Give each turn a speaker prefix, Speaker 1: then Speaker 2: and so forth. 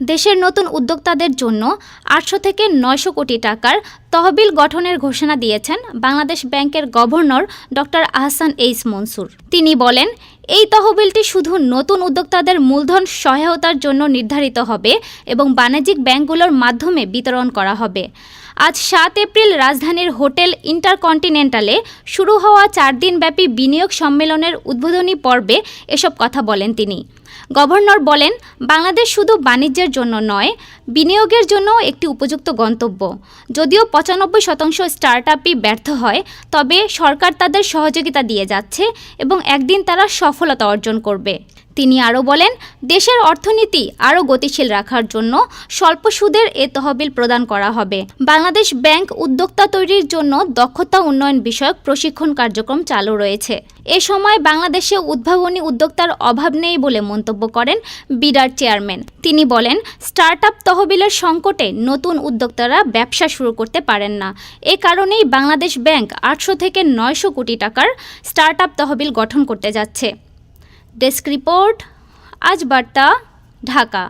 Speaker 1: দেশের নতুন উদ্যোক্তাদের জন্য আটশো থেকে নয়শো কোটি টাকার তহবিল গঠনের ঘোষণা দিয়েছেন বাংলাদেশ ব্যাংকের গভর্নর ডক্টর আহসান এইস মনসুর। তিনি বলেন, এই তহবিলটি শুধু নতুন উদ্যোক্তাদের মূলধন সহায়তার জন্য নির্ধারিত হবে এবং বাণিজ্যিক ব্যাংকগুলোর মাধ্যমে বিতরণ করা হবে। আজ সাত এপ্রিল রাজধানীর হোটেল ইন্টারকন্টিনেন্টালে শুরু হওয়া চার দিনব্যাপী বিনিয়োগ সম্মেলনের উদ্বোধনী পর্বে এসব কথা বলেন তিনি। গভর্নর বলেন, বাংলাদেশ শুধু বাণিজ্যের জন্য নয়, বিনিয়োগের জন্য একটি উপযুক্ত গন্তব্য। যদিও পঁচানব্বই শতাংশ স্টার্ট আপই ব্যর্থ হয়, তবে সরকার তাদের সহযোগিতা দিয়ে যাচ্ছে এবং একদিন তারা সফলতা অর্জন করবে। তিনি আরও বলেন, দেশের অর্থনীতি আরও গতিশীল রাখার জন্য স্বল্প সুদের এ তহবিল প্রদান করা হবে। বাংলাদেশ ব্যাংক উদ্যোক্তা তৈরির জন্য দক্ষতা উন্নয়ন বিষয়ক প্রশিক্ষণ কার্যক্রম চালু রয়েছে। এ সময় বাংলাদেশে উদ্ভাবনী উদ্যোক্তার অভাব নেই বলে মন্তব্য করেন বিডার চেয়ারম্যান। তিনি বলেন স্টার্ট আপ তহবিলের সংকটে নতুন উদ্যোক্তারা ব্যবসা শুরু করতে পারেন না। এ কারণেই বাংলাদেশ ব্যাংক আটশো থেকে নয়শো কোটি টাকার স্টার্ট আপ তহবিল গঠন করতে যাচ্ছে। ডেস্ক রিপোর্ট, আজ বার্তা, ঢাকা।